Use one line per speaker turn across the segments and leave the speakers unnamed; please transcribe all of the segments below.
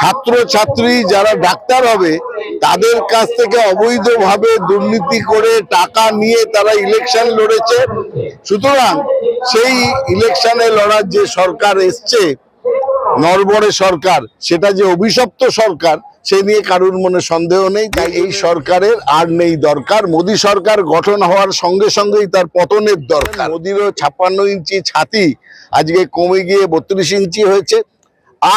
ছাত্র ছাত্রী যারা ডাক্তার হবে, তাদের কাছ থেকে অবৈধভাবে দুর্নীতি করে টাকা নিয়ে তারা ইলেকশন লড়েছে। সুতরাং সেই ইলেকশনে লড়ার যে সরকার এসছে, নরবরে সরকার, সেটা যে অভিশপ্ত সরকার, সে নিয়ে কারুর মনে সন্দেহ নেই। তাই এই সরকারের আর নেই দরকার। মোদী সরকার গঠন হওয়ার সঙ্গে সঙ্গেই তার পতনের দরকার। মোদিরও ছাপ্পান্ন ইঞ্চি ছাতি আজকে কমে গিয়ে বত্রিশ ইঞ্চি হয়েছে।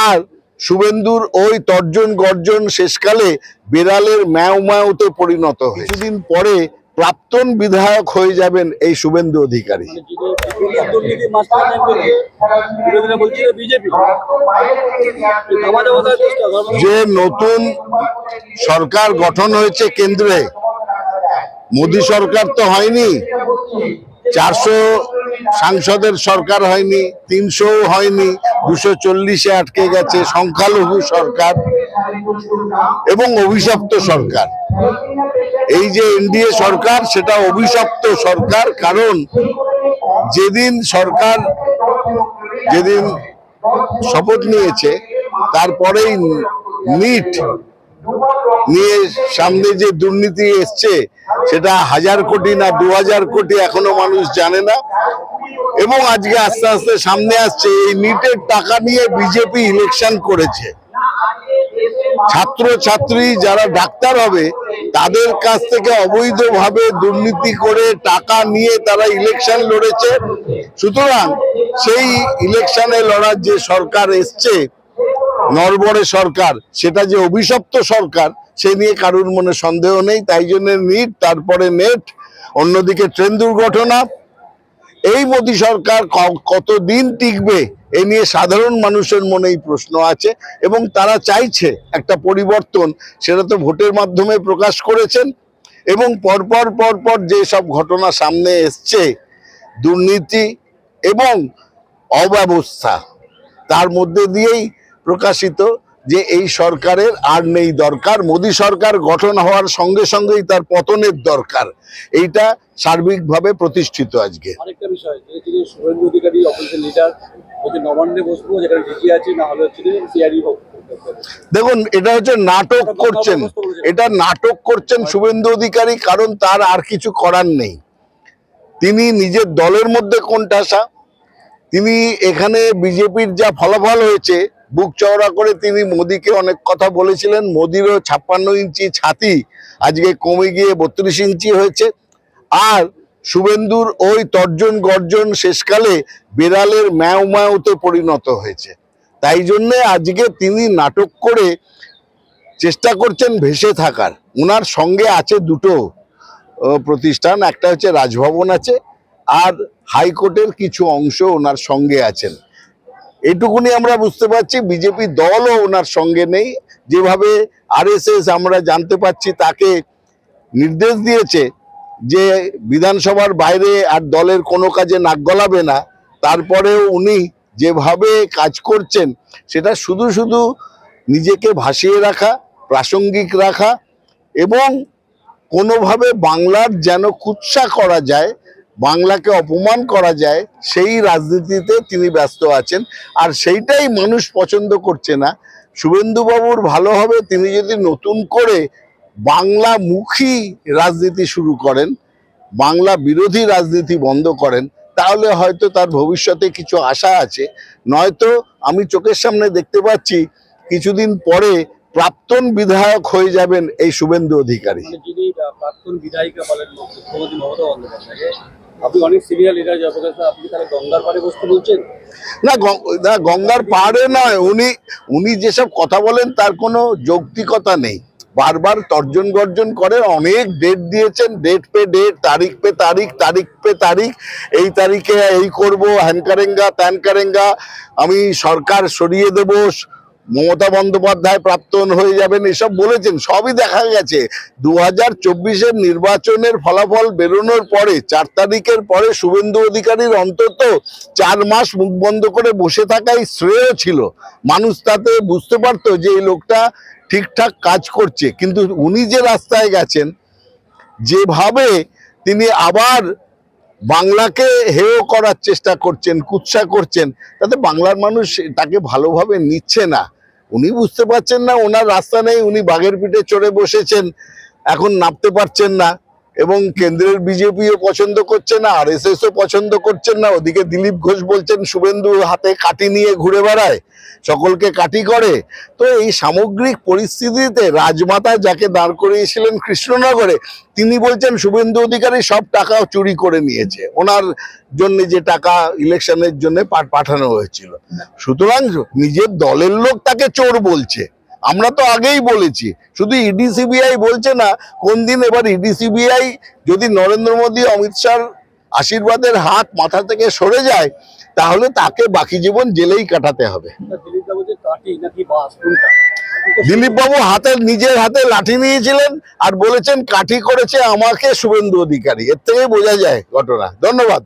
আর শুভেন্দুর ওই তর্জন গর্জন শেষকালে বিড়ালের ম্যাও ম্যাওতে পরিণত হয়ে। কিছুদিন পরে প্রাক্তন বিধায়ক হয়ে যাবেন এই শুভেন্দু অধিকারী। যে নতুন সরকার গঠন হয়েছে কেন্দ্রে, মোদী সরকার তো হয়নি, চারশো সাংসদের সরকার হয়নি তিনশো হয়নি দুশো চল্লিশে আটকে গেছে সংখ্যালঘু সরকার এবং অভিশপ্ত সরকার। এই যে এনডিএ সরকার, সেটা অভিশপ্ত সরকার, কারণ যেদিন সরকার যেদিন শপথ নিয়েছে, তারপরেই নিট নিয়ে সামনে যে দুর্নীতি এসছে, সেটা হাজার কোটি না দু হাজার কোটি এখনও মানুষ জানে না। এবং আজকে আস্তে আস্তে সামনে আসছে, এই নিটের টাকা নিয়ে বিজেপি ইলেকশন করেছে। ছাত্র ছাত্রী যারা ডাক্তার হবে, তাদের কাছ থেকে অবৈধভাবে দুর্নীতি করে টাকা নিয়ে তারা ইলেকশন লড়েছে। সুতরাং সেই ইলেকশনে লড়ার যে সরকার এসছে, নরবরে সরকার, সেটা যে অভিশপ্ত সরকার, সে নিয়ে কারুর মনে সন্দেহ নেই। তাই জন্য নিট, তারপরে নেট, অন্যদিকে ট্রেন দুর্ঘটনা এই মোদী সরকার কতদিন টিকবে এ নিয়ে সাধারণ মানুষের মনেই প্রশ্ন আছে এবং তারা চাইছে একটা পরিবর্তন, সেটা তো ভোটের মাধ্যমে প্রকাশ করেছেন এবং পরপর পরপর যে সব ঘটনা সামনে এসছে, দুর্নীতি এবং অব্যবস্থা, তার মধ্যে দিয়েই প্রকাশিত যে এই সরকারের আর নেই দরকার। মোদী সরকার গঠন হওয়ার সঙ্গে সঙ্গেই তার পতনের দরকার। এইটা সার্বিকভাবে প্রতিষ্ঠিত আজকে।
আরেকটা বিষয় যে শুভেন্দু অধিকারী অপোজিশন লিডার নবান্নে বসবো যেখানে ডিজি আছে না হলে হচ্ছে সিআরই
দেখুন এটা হচ্ছে নাটক করছেন। এটা নাটক করছেন শুভেন্দু অধিকারী কারণ তার আর কিছু করার নেই। তিনি নিজের দলের মধ্যে কোণঠাসা তিনি এখানে বিজেপির যা ফলাফল হয়েছে বুক চওড়া করে তিনি মোদিকে অনেক কথা বলেছিলেন। মোদিরও ছাপ্পান্ন ইঞ্চি ছাতি আজকে কমে গিয়ে বত্রিশ ইঞ্চি হয়েছে। আর শুভেন্দুর ওই তর্জন গর্জন শেষকালে বিড়ালের ম্যাও ম্যাওতে পরিণত হয়েছে। তাই জন্যে আজকে তিনি নাটক করে চেষ্টা করছেন ভেসে থাকার। ওনার সঙ্গে আছে দুটো প্রতিষ্ঠান, একটা হচ্ছে রাজভবন আছে, আর হাইকোর্টের কিছু অংশ ওনার সঙ্গে আছেন। এইটুকুনি আমরা বুঝতে পারছি। বিজেপি দলও ওনার সঙ্গে নেই। যেভাবে আরএসএস আমরা জানতে পাচ্ছি, তাকে নির্দেশ দিয়েছে যে বিধানসভার বাইরে আর দলের কোনো কাজে নাক গলাবে না। তারপরেও উনি যেভাবে কাজ করছেন, সেটা শুধু শুধু নিজেকে ভাসিয়ে রাখা, প্রাসঙ্গিক রাখা এবং কোনোভাবে বাংলার যেন কুৎসা করা যায় বাংলাকে অপমান করা যায় সেই রাজনীতিতে তিনি ব্যস্ত আছেন। আর সেইটাই মানুষ পছন্দ করছে না। শুভেন্দুবাবুর ভালো হবে তিনি যদি নতুন করে বাংলামুখী রাজনীতি শুরু করেন বাংলা বিরোধী রাজনীতি বন্ধ করেন তাহলে হয়তো তার ভবিষ্যতে কিছু আশা আছে। নয়তো আমি চোখের সামনে দেখতে পাচ্ছি কিছুদিন পরে প্রাক্তন বিধায়ক হয়ে যাবেন এই শুভেন্দু অধিকারী।
মানে আহ, প্রাক্তন বিধায়িকা বলেন মুখ্যমন্ত্রী মমতা বন্দ্যোপাধ্যায় পাড়ে
না না, গঙ্গার পাহাড়ে নয়, উনি উনি যেসব কথা বলেন, তার কোনো যৌক্তিকতা নেই। বারবার তর্জন গর্জন করে, অনেক ডেট দিয়েছেন ডেট পে ডেট তারিখ পে তারিখ তারিখ পে তারিখ, এই তারিখে এই করব, হ্যানকারেঙ্গা, ত্যানকারেঙ্গা, আমি সরকার সরিয়ে দেব মমতা বন্দ্যোপাধ্যায় প্রাক্তন হয়ে যাবেন, এসব বলেছেন, সবই দেখা গেছে। দু হাজার চব্বিশের নির্বাচনের ফলাফল বেরোনোর পরে, চার তারিখের পরে শুভেন্দু অধিকারীর অন্তত চার মাস মুখ বন্ধ করে বসে থাকাই শ্রেয় ছিল। মানুষ তাতে বুঝতে পারতো যে এই লোকটা ঠিকঠাক কাজ করছে, কিন্তু উনি যে রাস্তায় গেছেন, যেভাবে তিনি আবার বাংলাকে হেয় করার চেষ্টা করছেন, কুৎসা করছেন, তাতে বাংলার মানুষ তাকে ভালোভাবে নিচ্ছে না। উনি বুঝতে পারছেন না, ওনার রাস্তা নেই, উনি বাঘের পিঠে চড়ে বসেছেন, এখন নামতে পারছেন না। এবং কেন্দ্রের বিজেপিও পছন্দ করছে না আর এস ও পছন্দ করছেন না, ওদিকে দিলীপ ঘোষ বলছেন, শুভেন্দু হাতে কাটি নিয়ে ঘুরে বেড়ায়, সকলকে কাটি করে। তো এই সামগ্রিক পরিস্থিতিতে রাজমাতা যাকে দাঁড় করিয়েছিলেন কৃষ্ণনগরে, তিনি বলছেন, শুভেন্দু অধিকারী সব টাকা চুরি করে নিয়েছে, ওনার জন্য যে টাকা ইলেকশনের জন্য পাঠানো হয়েছিল। সুতরাং নিজের দলের লোক তাকে চোর বলছে। আমরা তো আগেই বলেছি, শুধু ইডি সিবিআই বলছে না, কোন দিন এবার ইডি সিবিআই যদি নরেন্দ্র মোদী, অমিত শাহর আশীর্বাদের হাত মাথা থেকে সরে যায়, তাহলে তাকে বাকি জীবন জেলেই কাটাতে হবে।
দিলীপ বাবু যে কাটি নাকি বাস কোনটা
দিলীপ বাবু হাতে নিজের হাতে লাঠি নিয়েছিলেন আর বলেছেন, কাঠি করেছে আমাকে শুভেন্দু অধিকারী। এর থেকেই বোঝা যায় ঘটনা। ধন্যবাদ।